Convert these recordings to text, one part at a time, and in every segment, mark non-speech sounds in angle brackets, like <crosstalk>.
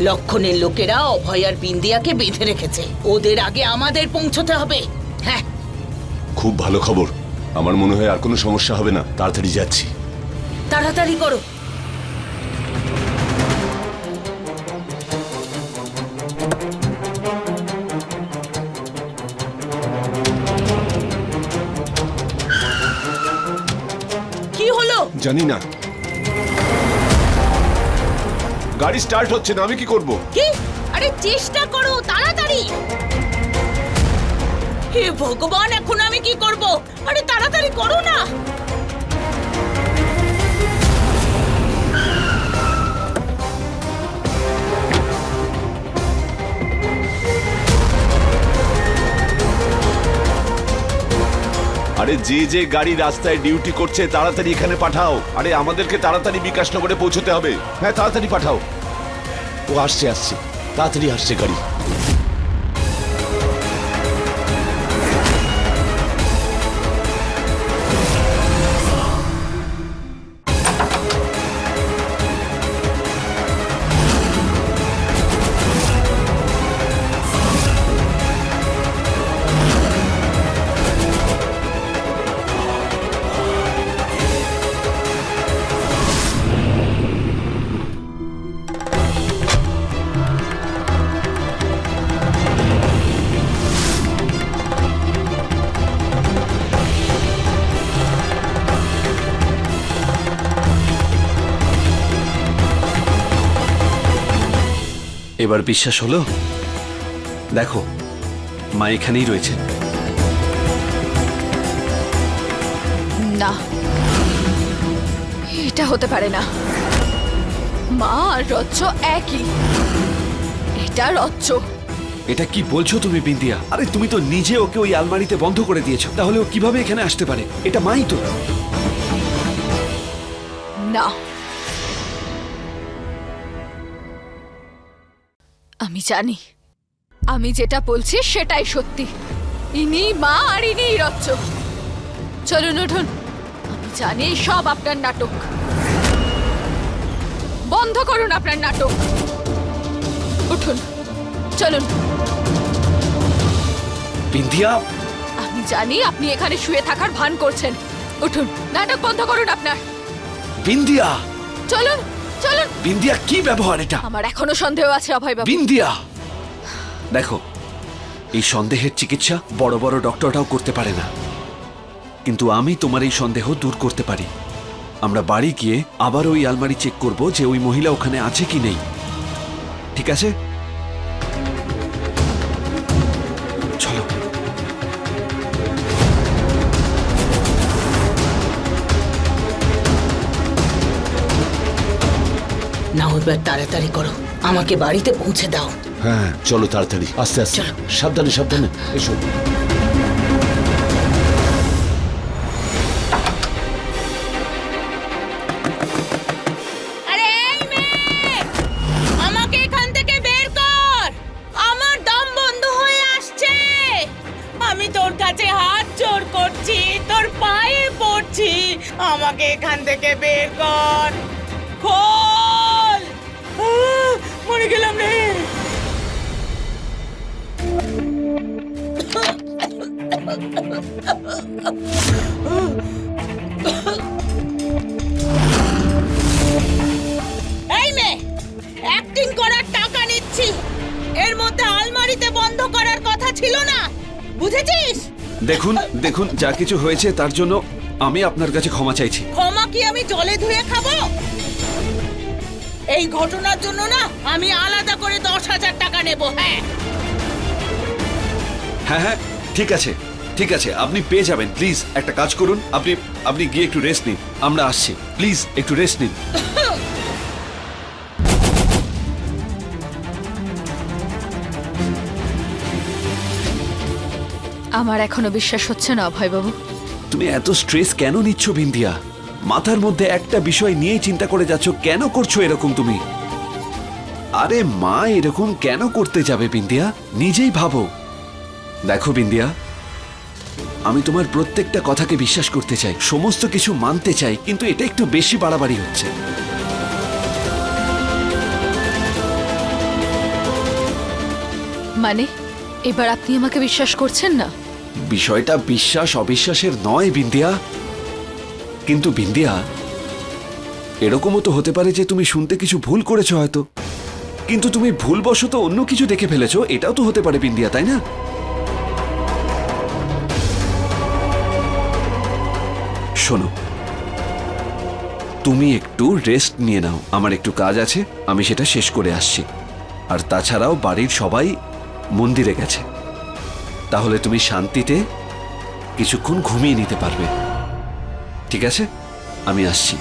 লক্ষণের লোকেরা অভয় আর বিন্দিয়াকে বেঁধে রেখেছে। ওদের আগে আমাদের পৌঁছতে হবে। হ্যাঁ। খুব ভালো খবর। আমার মনে হয় আর কোনো সমস্যা হবে না। তাড়াতাড়ি যাচ্ছি। তাড়াতাড়ি করো। কি হলো? জানি না। গাড়ি স্টার্ট হচ্ছে না, আমি কি করব? কি? আরে চেষ্টা করো, তাড়াতাড়ি! হে ভগবান, এখন আমি কি করব? আরে তাড়াতাড়ি করো না! আরে যে যে গাড়ি রাস্তায় ডিউটি করছে, তাড়াতাড়ি এখানে পাঠাও। আরে আমাদেরকে তাড়াতাড়ি বিকাশনগরে পৌঁছতে হবে। হ্যাঁ তাড়াতাড়ি পাঠাও। ও আসছে আসছে। তাড়াতাড়ি আসছে গাড়ি। এবার বিশ্বাস হলো? দেখো মা এখানেই রয়েছে। না এটা হতে পারে না। মা আর রচ্চ একই। এটা রচ্চ এটা কি বলছো তুমি বিন্দিয়া আরে তুমি তো নিজে ওকে ওই আলমারিতে বন্ধ করে দিয়েছ। তাহলে ও কীভাবে এখানে আসতে পারে? এটা মাই তো। না আমি জানি। আমি যেটা বলছি সেটাই সত্যি। ইনি মা আর ইনি রচ্চ চলুন উঠুন। আমি জানি সব আপনার নাটক। বন্ধ করুন আপনার নাটক। উঠুন চলুন। বিন্দিয়া আমি জানি আপনি এখানে শুয়ে থাকার ভান করছেন। উঠুন নাটক বন্ধ করুন আপনার। বিন্দিয়া চলুন। চলুন। বিন্দিয়া কি ব্যবহার এটা? আমার এখনও সন্দেহ আছে অভয় বাবু। বিন্দিয়া! দেখো এই সন্দেহের চিকিৎসা বড় বড় ডক্টররাও করতে পারে না। কিন্তু আমি তোমার এই সন্দেহ দূর করতে পারি। আমরা বাড়ি গিয়ে আবার ওই আলমারি চেক করব যে ওই মহিলা ওখানে আছে কি নেই। ঠিক আছে? এবার তাড়াতাড়ি করো। আমাকে বাড়িতে পৌঁছে দাও। হ্যাঁ চলো তাড়াতাড়ি। আস্তে আস্তে। চলো। সাবধানে সাবধানে। এসো। আরে এই মেয়ে! আমাকে এখান থেকে বের কর! আমার দম বন্ধ হয়ে আসছে! আমি তোর কাছে হাত জোর করছি তোর পায়ে পড়ছি। আমাকে এখান থেকে বের কর। খোল! আহ, মরে গেলাম রে। এই মেয়ে অ্যাক্টিং করার টাকা নিচ্ছি। এর মধ্যে আলমারিতে বন্ধ করার কথা ছিল না। বুঝেছিস? দেখুন দেখুন যা কিছু হয়েছে তার জন্য আমি আপনার কাছে ক্ষমা চাইছি। ক্ষমা কি আমি জলে ধুয়ে খাব? এই ঘটনার জন্য না আমি আলাদা করে দশ হাজার টাকা নেব হ্যাঁ। হ্যাঁ হ্যাঁ ঠিক আছে ঠিক আছে আপনি পেয়ে যাবেন প্লিজ একটা কাজ করুন আপনি আপনি গিয়ে একটু রেস্ট নিন আমরা আসছি প্লিজ একটু রেস্ট নিন। আমার এখনও বিশ্বাস হচ্ছে না অভয় বাবু তুমি এত স্ট্রেস কেন নিচ্ছ বিন্দিয়া মাথার মধ্যে একটা বিষয় নিয়ে চিন্তা করে যাচ্ছ কেন করছ এরকম তুমি? আরে মা এরকম কেন করতে যাবে বিন্দিয়া নিজেই ভাবো। দেখো বিন্দিয়া আমি তোমার প্রত্যেকটা কথাকে বিশ্বাস করতে চাই সমস্ত কিছু মানতে চাই কিন্তু এটা একটু বেশি বাড়াবাড়ি হচ্ছে। মানে এবার আপনি আমাকে বিশ্বাস করছেন না? বিষয়টা বিশ্বাস অবিশ্বাসের নয় বিন্দিয়া কিন্তু বিন্দিয়া, এরকমও তো হতে পারে যে তুমি শুনতে কিছু ভুল করেছ হয়তো। কিন্তু তুমি ভুলবশত অন্য কিছু দেখে ফেলেছো, এটাও তো হতে পারে বিন্দিয়া, তাই না? শোনো, তুমি একটু রেস্ট নিয়ে নাও। আমার একটু কাজ আছে, আমি সেটা শেষ করে আসছি। আর তাছাড়াও বাড়ির সবাই মন্দিরে গেছে। তাহলে তুমি শান্তিতে কিছুক্ষণ ঘুমিয়ে নিতে পারবে। ঠিক আছে? আমি আসছি।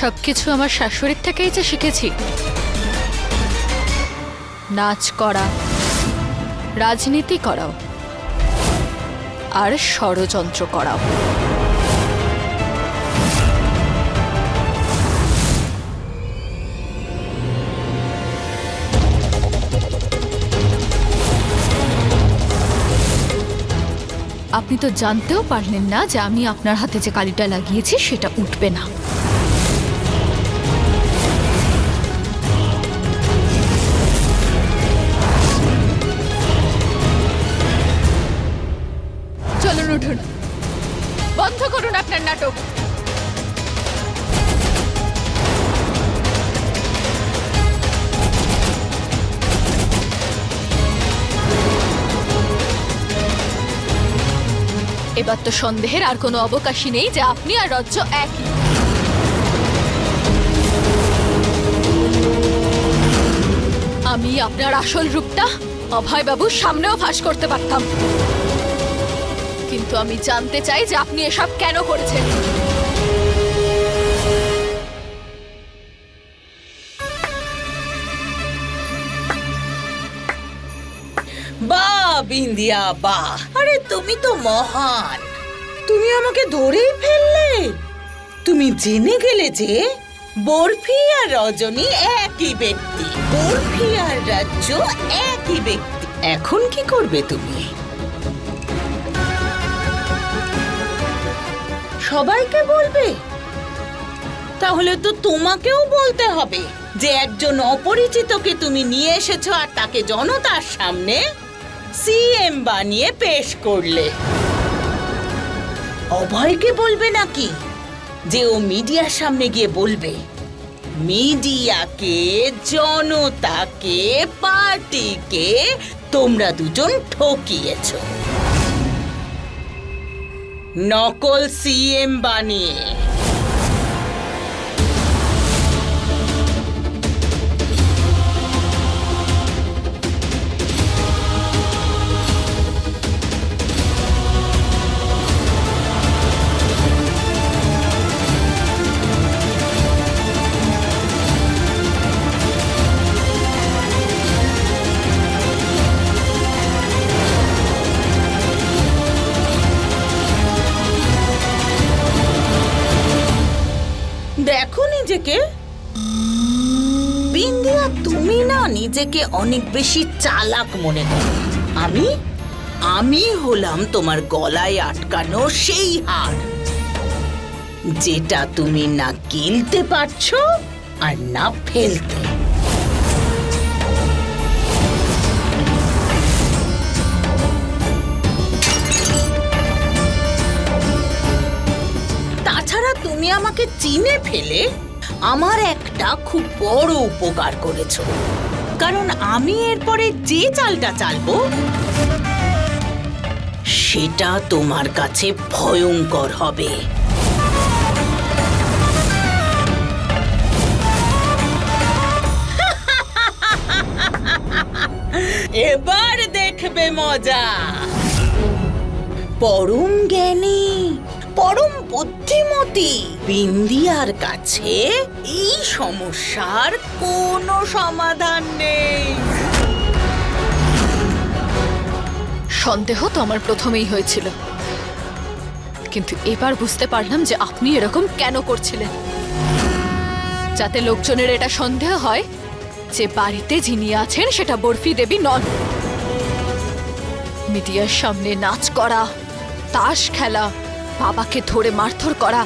সবকিছু আমার শাশুড়ির থেকেই যে শিখেছি। নাচ করা, রাজনীতি করাও, আর ষড়যন্ত্র করাও। আপনি তো জানতেও পারলেন না যে আমি আপনার হাতে যে কালিটা লাগিয়েছি, সেটা উঠবে না। এবার তো সন্দেহের আর কোনো অবকাশই নেই যে আপনি আর রজ্জ একই। আমি আপনার আসল রূপটা অভয়বাবুর সামনেও ফাঁস করতে পারতাম। কিন্তু আমি জানতে চাই যে আপনি এসব কেন করেছেন। বিন্দিয়া বাহ আরে তুমি তো মহান। তুমি আমাকে ধরেই ফেললে। তুমি জেনে গেলে যে বরফি আর রজনী একই ব্যক্তি। বরফি আর রাজ্য একই ব্যক্তি। এখন কি করবে তুমি? সবাইকে বলবে? তাহলে তো তোমাকেও বলতে হবে যে একজন অপরিচিতকে তুমি নিয়ে এসেছ আর তাকে জনতার সামনে সিএম বানিয়ে পেশ করলে। অভয়কে বলবে নাকি? যে ও মিডিয়ার সামনে গিয়ে বলবে, মিডিয়াকে, জনতাকে, পার্টিকে তোমরা দুজন ঠকিয়েছ। নকল সিএম বানিয়ে নিজেকে অনেক বেশি চালাক মনে করো। আমি? আমি হলাম তোমার গলায় আটকানো সেই হার। যেটা তুমি না গিলতে পারছ আর না ফেলতে। আমাকে চিনে ফেলে। আমার একটা খুব বড় উপকার করেছ। কারণ আমি এরপরে যে চালটা চালবো, সেটা তোমার কাছে ভয়ঙ্কর হবে। <laughs> এবার দেখবে মজা। পরম জ্ঞানী, পরম বুদ্ধিমতী। বিন্দিয়ার কাছে এই সমস্যার কোনো সমাধান নেই। সন্দেহ তো আমার প্রথমেই হয়েছিল। কিন্তু এবার বুঝতে পারলাম যে আপনি এরকম কেন করছিলেন। যাতে লোকজনের এটা সন্দেহ হয় যে বাড়িতে যিনি আছেন সেটা বরফি দেবী নন। মিডিয়ার সামনে নাচ করা, তাস খেলা বাবাকে ধরে মারধর করা।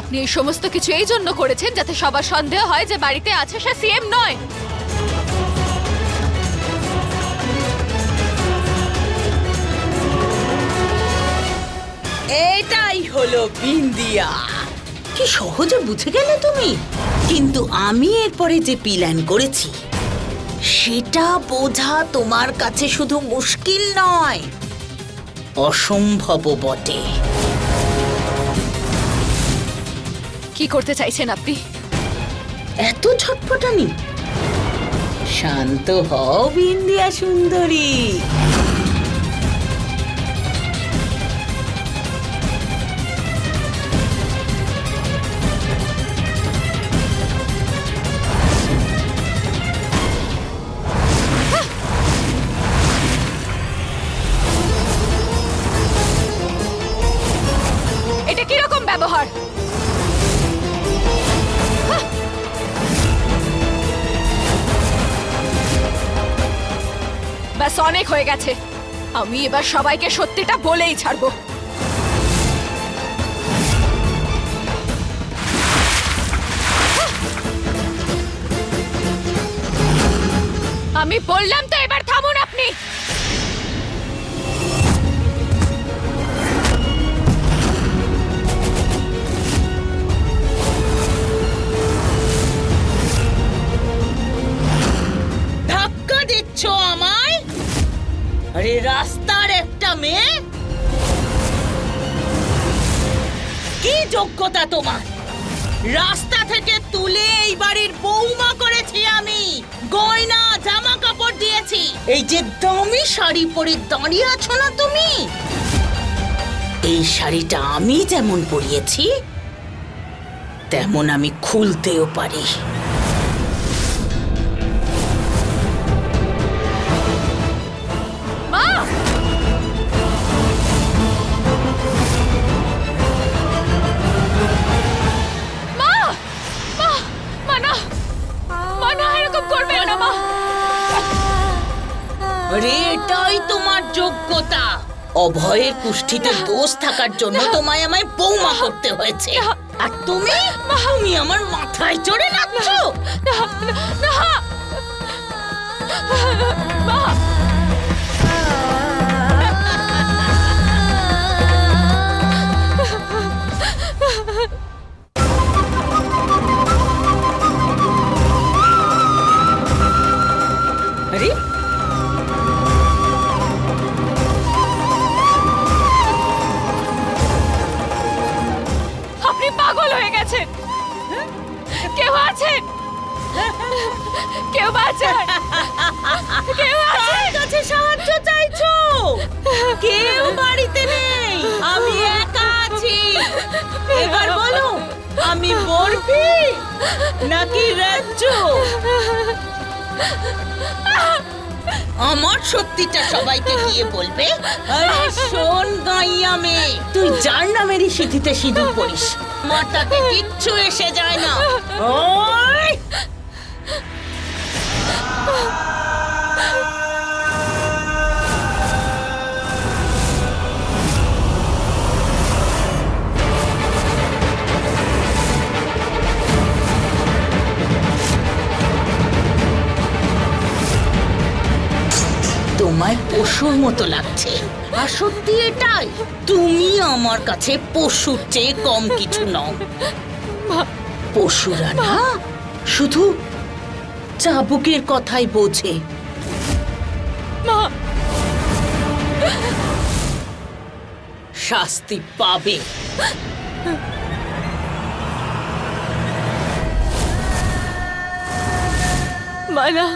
আপনি এই সমস্ত কিছু এই জন্য করেছেন যাতে সবার সন্দেহ হয় যে বাড়িতে আছে সে সিএম নয়। এটাই হলো বিন্দিয়া। কি সহজে বুঝে গেলে তুমি? কিন্তু আমি এরপরে যে প্ল্যান করেছি, সেটা বোঝা তোমার কাছে শুধু মুশকিল নয়। অসম্ভব বটে। কি করতে চাইছেন আপনি? এত ছটফটানি শান্ত হও বিন্দিয়া সুন্দরী। গেছে। আমি এবার সবাইকে সত্যিটা বলেই ছাড়বো। আমি বললাম তো যোগ্যতা তোমার। রাস্তা থেকে তুলে এই বাড়ির বৌমা করেছি আমি। গয়না জামা কাপড় দিয়েছি। এই যে দামি শাড়ি পরে দাঁড়িয়ে আছো না তুমি? এই শাড়িটা আমি যেমন পরিয়েছি, তেমন আমি খুলতেও পারি। আরে এটাই তোমার যোগ্যতা অভয়ের পুষ্টিতে দোষ থাকার জন্য তোমায় আমায় বৌমা করতে হয়েছে আর তুমি তুমি আমার মাথায় চড়ে নাচছো না না নাকি রাজ্য? আমার সত্যিটা সবাইকে গিয়ে বলবে। আরে শোন গাইয়া মেয়ে তুই যার নামেরই সিঁথিতে সিঁদুর পড়িস। মাথাতে কিচ্ছু এসে যায় না। ওই! তোমায় পশুর মতো লাগছে। আর সত্যি এটাই তুমি আমার কাছে পশুর চেয়ে কম কিছু নও। পশুরা না শুধু চাবুকের কথাই বোঝে। মা! শাস্তি পাবে। মানা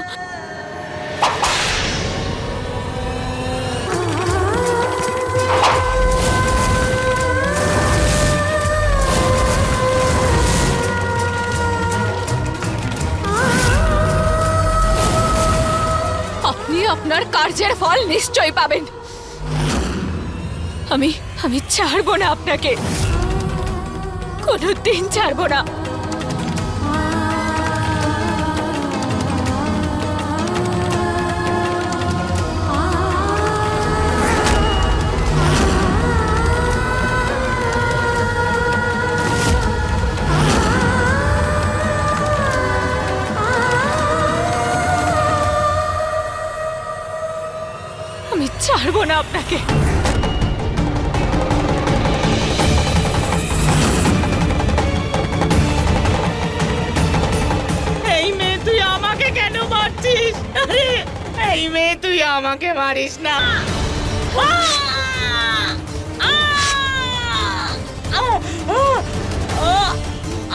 আপনি আপনার কার্যের ফল নিশ্চয় পাবেন। আমি আমি ছাড়বো না আপনাকে। কোনো দিন ছাড়বো না। আপনাকে এই মেয়ে তুই আমাকে কেন মারছিস আরে এই মেয়ে তুই আমাকে মারিস না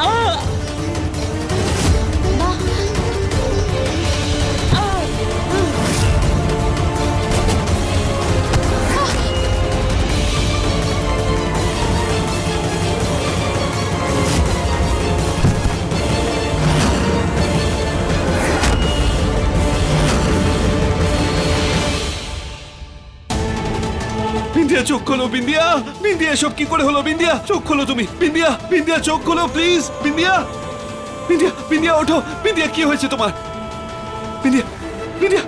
আহ! বিন্দিয়া চোখ খোলো বিন্দিয়া বিন্দিয়া সব কি করে হলো বিন্দিয়া চোখ খোলো তুমি। বিন্দিয়া বিন্দিয়া চোখ খোলো প্লিজ বিন্দিয়া বিন্দিয়া বিন্দিয়া ওঠো। বিন্দিয়া কি হয়েছে তোমার? বিন্দিয়া বিন্দিয়া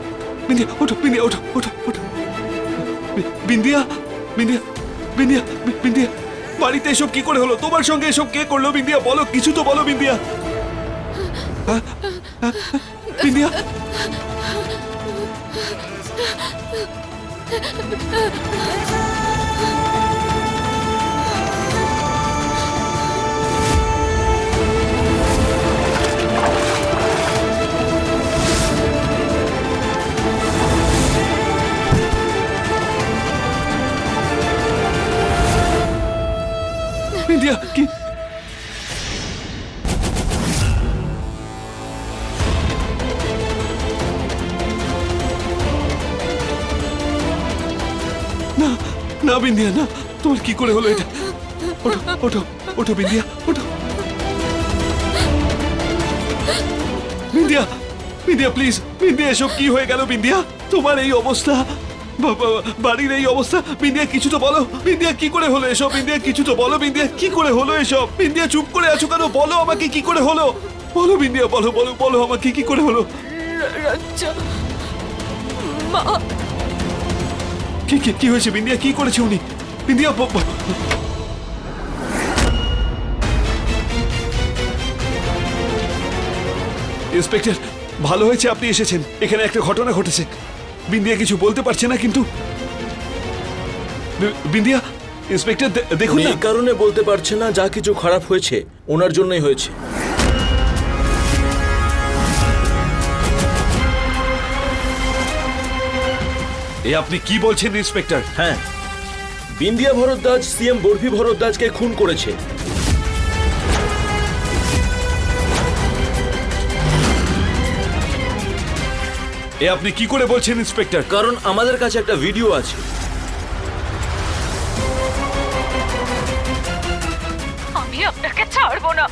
বিন্দিয়া ওঠো বিন্দিয়া ওঠো ওঠো ওঠো। বিন্দিয়া বিন্দিয়া বিন্দিয়া বিন্দিয়া বাড়িতে এসব কি করে হলো? তোমার সঙ্গে এসব কে করল বিন্দিয়া বলো, কিছু তো বলো বিন্দিয়া হ্যাঁ? হ্যাঁ? বিন্দিয়া বিন্দিয়া কি না না বিন্দিয়া না। তোমার কি করে হলো এটা? ওঠো ওঠো ওঠো বিন্দিয়া ওঠো। বিন্দিয়া বিন্দিয়া প্লিজ বিন্দিয়া এসব কি হয়ে গেল বিন্দিয়া তোমার এই অবস্থা। বাড়ির এই অবস্থা। বিন্দিয়া কিছু তো বলো। বিন্দিয়া কি করে হলো এসব? বিন্দিয়া কিছু তো বলো বিন্দিয়া কি করে হলো এসব? বিন্দিয়া চুপ করে আছো কেন? বলো আমাকে কি করে হলো। বলো বিন্দিয়া বলো বলো বলো আমাকে কি করে হলো। কি কি কি হয়েছে বিন্দিয়া? কি করেছে উনি? বিন্দিয়া ইন্সপেক্টর ভালো হয়েছে আপনি এসেছেন। এখানে একটা ঘটনা ঘটেছে। বিন্দিয়া কিছু বলতে পারছে না কিন্তু। বিন্দিয়া ইন্সপেক্টর দেখুন এই কারণে বলতে পারছে না যা কিছু খারাপ হয়েছে ওনার জন্যই হয়েছে। এ আপনি কি বলছেন ইন্সপেক্টর? হ্যাঁ। বিন্দিয়া ভরদ্বাজ সিএম বরফি ভরদ্বাজকে খুন করেছে। এ আপনি কি করে বলছেন ইন্সপেক্টর? কারণ আমাদের কাছে একটা ভিডিও আছে। আমি আপনাকে ছাড়বো না।